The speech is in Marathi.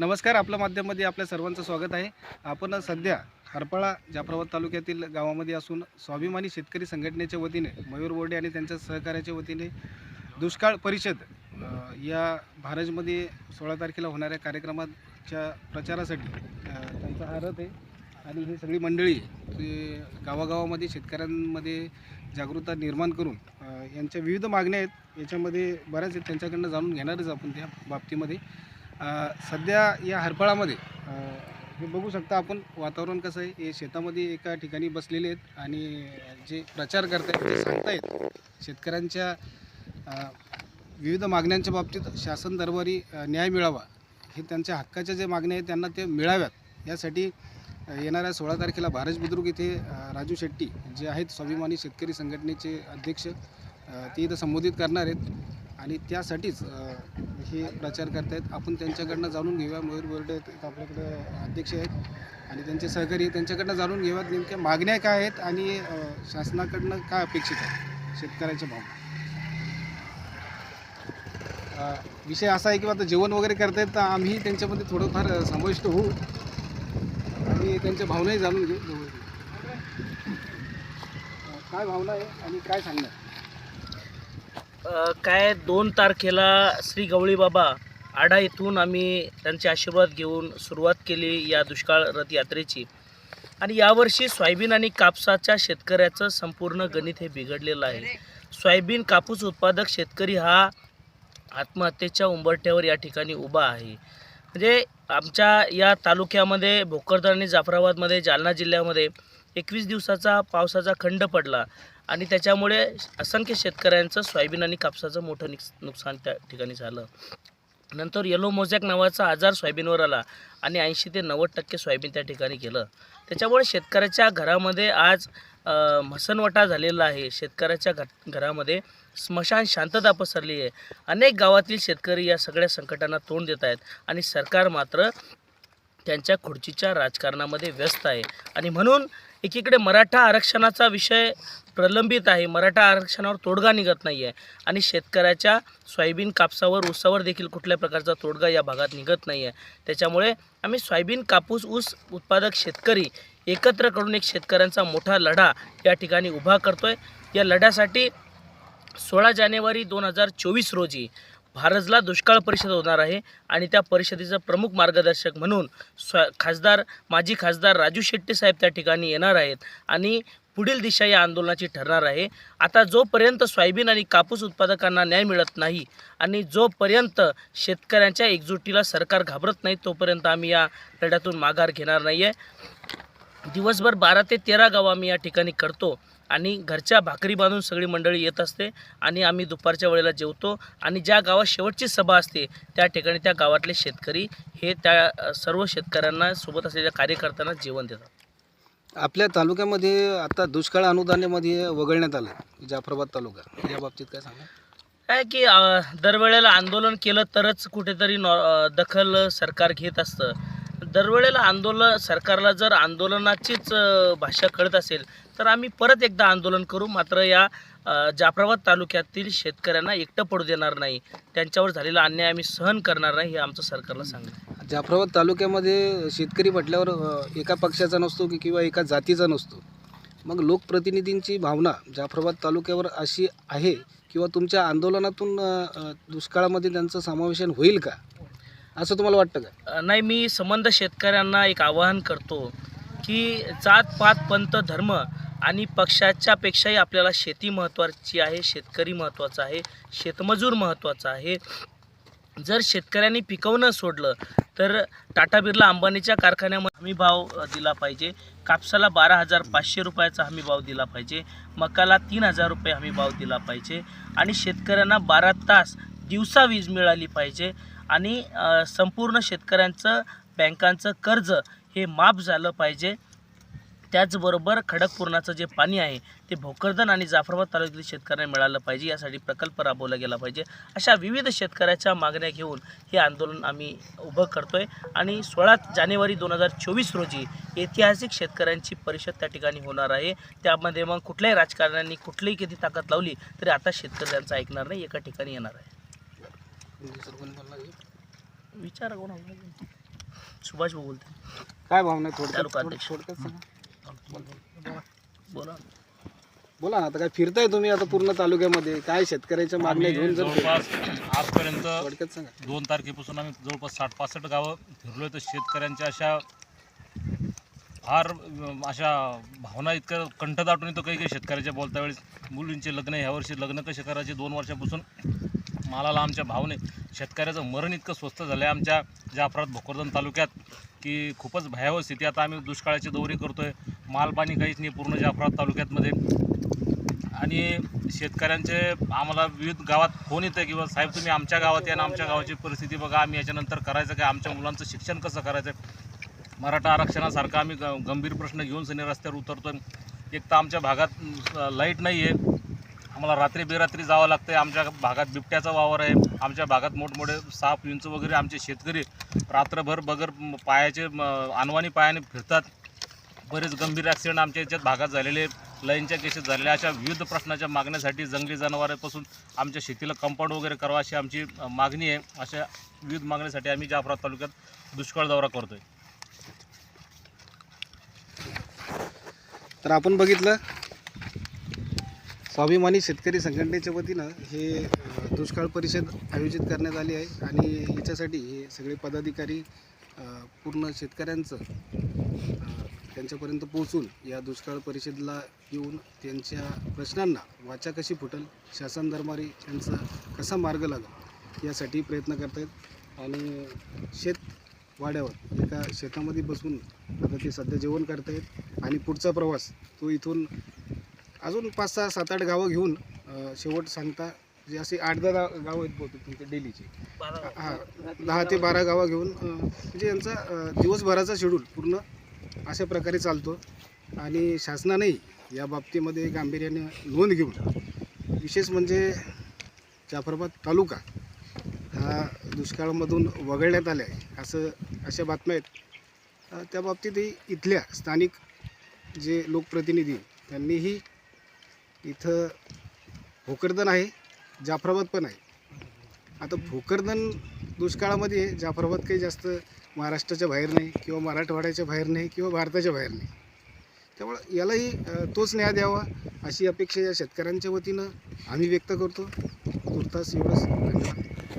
नमस्कार आपलं माध्यमामध्ये आपल्या सर्वांचं स्वागत आहे. आपण सध्या हरपाळा जाफराबाद तालुक्यातील गावामध्ये असून स्वाभिमानी शेतकरी संघटनेच्या वतीने मयूर बोर्डे आणि त्यांच्या सहकार्याच्या वतीने दुष्काळ परिषद या भारजमध्ये सोळा तारखेला होणाऱ्या कार्यक्रमाच्या प्रचारासाठी त्यांचा हा रथ आहे. आणि ही सगळी मंडळी ते गावागावामध्ये शेतकऱ्यांमध्ये जागरूकता निर्माण करून यांच्या विविध मागण्या आहेत. याच्यामध्ये बऱ्याच त्यांच्याकडनं जाणून घेणारच आपण त्या बाबतीमध्ये. सध्या या हरपळामध्ये हे बघू शकता आपण वातावरण कसं आहे. हे शेतामध्ये एका ठिकाणी बसलेले आहेत आणि जे प्रचार करतायत ते सांगतायत शेतकऱ्यांच्या विविध मागण्यांच्या बाबतीत शासन दरबारी न्याय मिळावा हे त्यांच्या हक्काच्या जे मागण्या आहेत त्यांना ते मिळाव्यात. यासाठी येणाऱ्या सोळा तारखेला भारत बुद्रुक इथे राजू शेट्टी जे आहेत स्वाभिमानी शेतकरी संघटनेचे अध्यक्ष ते इथं संबोधित करणार आहेत. आणि त्यासाठीच हे प्रचार करतायत. आपण त्यांच्याकडनं जाणून घेऊया. मयूर बोर्डे आहेत, आपल्याकडे अध्यक्ष आहेत. आणि त्यांचे सहकारी त्यांच्याकडनं जाणून घेऊयात नेमक्या मागण्या काय आहेत आणि शासनाकडनं काय अपेक्षित आहे शेतकऱ्याच्या भाव विषय असा आहे की आता जेवण वगैरे करतायत तर आम्ही त्यांच्यामध्ये थोडंफार समाविष्ट होऊ. आणि त्यांच्या भावनाही जाणून घेऊ. काय भावना आहे आणि काय सांगणार? काय दोन तारखेला श्री गवळी बाबा आडा येथून आम्ही त्यांचे आशीर्वाद घेऊन सुरुवात केली या दुष्काळ रथयात्रेची आणि यावर्षी सोयाबीन आणि कापसाच्या शेतकऱ्याचं संपूर्ण गणित हे बिघडलेलं आहे. सोयाबीन कापूस उत्पादक शेतकरी हा आत्महत्येच्या उंबरठ्यावर या ठिकाणी उभा आहे. म्हणजे आमच्या या तालुक्यामध्ये भोकरदन आणि जाफराबादमध्ये जालना जिल्ह्यामध्ये एकवीस दिवसाचा पावसाचा खंड पडला. आणि त्याच्यामुळे असंख्य शेतकऱ्यांचं सोयाबीन आणि कापसाचं मोठं निक्स नुकसान त्या ठिकाणी झालं. नंतर येलो मोजॅक नावाचा आजार सोयाबीनवर आला आणि ऐंशी ते नव्वद टक्के सोयाबीन त्या ठिकाणी गेलं. त्याच्यामुळे शेतकऱ्याच्या घरामध्ये आज म्हसनवटा झालेला आहे. शेतकऱ्याच्या घ घरामध्ये स्मशान शांतता पसरली आहे. अनेक गावातील शेतकरी या सगळ्या संकटांना तोंड देत आहेत आणि सरकार मात्र त्यांच्या खुर्चीच्या राजकारणामध्ये व्यस्त आहे. आणि म्हणून एकीकडे मराठा आरक्षणाचा विषय प्रलंबित आहे मराठा आरक्षणावर तोडगा निघत नाही आहे आणि शेतकऱ्याच्या सोयाबीन कापसावर ऊसावर देखील कुठल्या प्रकारचा तोडगा या भागात निघत नाही आहे त्याच्यामुळे आम्ही सोयाबीन कापूस ऊस उत्पादक शेतकरी एकत्र करून एक शेतकऱ्यांचा मोठा लढा या ठिकाणी उभा करतोय. या लढ्यासाठी सोळा जानेवारी दोन हजार चोवीस रोजी भारजला दुष्काळ परिषद होणार आहे आणि त्या परिषदेचं प्रमुख मार्गदर्शक म्हणून स्व खासदार माजी खासदार राजू शेट्टी साहेब त्या ठिकाणी येणार आहेत आणि पुढील दिशा या आंदोलनाची ठरणार आहे. आता जोपर्यंत सोयाबीन आणि कापूस उत्पादकांना न्याय मिळत नाही आणि जोपर्यंत शेतकऱ्यांच्या एकजुटीला सरकार घाबरत नाही तोपर्यंत आम्ही या लढ्यातून माघार घेणार नाही आहे दिवसभर बारा ते तेरा गावं आम्ही या ठिकाणी करतो. आणि घरच्या भाकरी बांधून सगळी मंडळी येत असते आणि आम्ही दुपारच्या वेळेला जेवतो आणि ज्या गावात शेवटची सभा असते त्या ठिकाणी त्या गावातले शेतकरी हे त्या सर्व शेतकऱ्यांना सोबत असलेल्या कार्यकर्त्यांना जेवण देतात. आपल्या तालुक्यामध्ये आता दुष्काळ अनुदानामध्ये वगळण्यात आलं जाफराबाद तालुका. या बाबतीत काय सांगा काय की दरवेळेला आंदोलन केलं तरच कुठेतरी नॉ दखल सरकार घेत असतं. दरवेळेला आंदोलन सरकारला जर आंदोलनाचीच भाषा कळत असेल तर आम्ही परत एकदा आंदोलन करू. मात्र या जाफराबाद तालुक्यातील शेतकऱ्यांना एकटं पडू देणार नाही. त्यांच्यावर झालेला अन्याय आम्ही सहन करणार नाही हे आमचं सरकारला सांगणं जाफराबाद तालुक्यामध्ये शेतकरी म्हटल्यावर एका पक्षाचा नसतो की किंवा एका जातीचा नसतो. मग लोकप्रतिनिधींची भावना जाफराबाद तालुक्यावर अशी आहे किंवा तुमच्या आंदोलनातून दुष्काळामध्ये त्यांचं समावेशन होईल का? असं तुम्हाला वाटतं का? नाही मी संबंध शेतकऱ्यांना एक आवाहन करतो की जात पात पंत धर्म आणि पक्षाच्या पेक्षाही आपल्याला शेती महत्त्वाची आहे शेतकरी महत्त्वाचा आहे शेतमजूर महत्त्वाचा आहे. जर शेतकऱ्यांनी पिकवणं सोडलं तर टाटा बिर्ला अंबानीच्या कारखान्यामध्ये हमी भाव दिला पाहिजे. कापसाला बारा हजार पाचशे रुपयाचा हमी भाव दिला पाहिजे. मकाला तीन हजार रुपये हमी भाव दिला पाहिजे. आणि शेतकऱ्यांना बारा तास दिवसा वीज मिळाली पाहिजे. आणि संपूर्ण शेतकऱ्यांचं बँकांचं कर्ज हे माफ झालं पाहिजे. त्याचबरोबर खडकपूर्णाचं जे पाणी आहे ते भोकरदन आणि जाफराबाद तालुक्यातील शेतकऱ्यांना मिळालं पाहिजे. यासाठी प्रकल्प राबवला गेला पाहिजे. अशा विविध शेतकऱ्याच्या मागण्या घेऊन हे आंदोलन आम्ही उभं करतोय. आणि सोळा जानेवारी दोन हजार चोवीस रोजी ऐतिहासिक शेतकऱ्यांची परिषद त्या ठिकाणी होणार आहे. त्यामध्ये मग कुठल्याही राजकारण्यांनी कुठलीही किती ताकद लावली तरी आता शेतकरी त्यांचं ऐकणार नाही एका ठिकाणी येणार आहे. विचारा कोण सुभाष भाऊ बोलते काय भावना आहे? थोडक्यात अध्यक्ष. बोला बोला ना आता काय फिरताय तुम्ही आता पूर्ण तालुक्यामध्ये? काय शेतकऱ्याच्या मागण्या घेऊन जर जवळपास आजपर्यंत थोडक्यात सांगा. दोन तारखेपासून आम्ही जवळपास साठ पासष्ट गावं फिरलोय. तर शेतकऱ्यांच्या अशा फार अं, अशा भावना इतक्या कंठ दाटून येतो काही काही शेतकऱ्याच्या बोलता वेळेस मुलींचे लग्न ह्या वर्षी लग्न कसे करायचे? दोन वर्षापासून मालाला आमच्या भावने. शेतकऱ्याचं मरण इतकं स्वस्त झालं आहे आमच्या जाफरात भोकरदन तालुक्यात की खूपच भयावह स्थिती. आता आम्ही दुष्काळाची दौरी करतो आहे मालपाणी काहीच नाही पूर्ण जाफरात तालुक्यातमध्ये. आणि शेतकऱ्यांचे आम्हाला विविध गावात फोन येतं किंवा साहेब तुम्ही आमच्या गावात या ना आमच्या गावाची परिस्थिती बघा. आम्ही याच्यानंतर करायचं काय? आमच्या मुलांचं शिक्षण कसं करायचं मराठा आरक्षणासारखा आम्ही ग गंभीर प्रश्न घेऊन सनी रस्त्यावर उतरतो एक तर आमच्या भागात लाइट नाही आहे आम्हाला रात्री बेरात्री जावं लागतं आहे आमच्या भागात बिबट्याचा वावर आहे. आमच्या भागात मोठमोठे साप विंच वगैरे आमचे शेतकरी रात्रभर बगर पायाचे अनवाणी पायाने फिरतात. बरेच गंभीर ॲक्सिडेंट आमच्या याच्यात भागात झालेले लाईनच्या केसेस झालेल्या अशा विविध प्रश्नाच्या मागण्यासाठी जंगली जनावरांपासून आमच्या शेतीला कंपाऊंड वगैरे करावा अशी आमची मागणी आहे. अशा विविध मागणीसाठी आम्ही जाफरात तालुक्यात दुष्काळ दौरा करतोय. तर आपण बघितलं स्वाभिमानी शेतकरी संघटनेच्या वतीनं हे दुष्काळ परिषद आयोजित करण्यात आली आहे आणि याच्यासाठी हे सगळे पदाधिकारी पूर्ण शेतकऱ्यांचं त्यांच्यापर्यंत पोहोचून या दुष्काळ परिषदेला येऊन त्यांच्या प्रश्नांना वाचा कशी फुटल शासन दरबारी त्यांचा कसा मार्ग लागेल यासाठी प्रयत्न करत आहेत आणि शेत वाड्यावर एका शेतामध्ये बसून आता ते सध्या जेवण करतायत. आणि पुढचा प्रवास तो इथून अजून पाच सहा सात आठ गावं घेऊन अ, शेवट सांगता जे असे आठ दहा गा- गावं आहेत बहुतेक तुमच्या डेलीचे. हां दहा ते बारा गावं घेऊन अ, म्हणजे यांचा अ, दिवसभराचा शेड्यूल पूर्ण अशा प्रकारे चालतो. आणि शासनानेही या बाबतीमध्ये गांभीर्याने नोंद घेऊन विशेष म्हणजे जाफराबाद तालुका हा दुष्काळामधून वगळण्यात आला आहे असं अशा बातम्या आहेत. अ, त्या बाबतीतही इथल्या स्थानिक जे लोकप्रतिनिधी त्यांनीही इथं भोकरदन आहे जाफराबाद पण आहे. आता भोकरदन दुष्काळामध्ये जाफराबाद काही जास्त महाराष्ट्राच्या बाहेर नाही किंवा मराठवाड्याच्या बाहेर नाही किंवा भारताच्या बाहेर नाही. त्यामुळं यालाही तोच न्याय द्यावा अशी अपेक्षा या शेतकऱ्यांच्या वतीनं आम्ही व्यक्त करतो. तुर्तास एवढंच. धन्यवाद.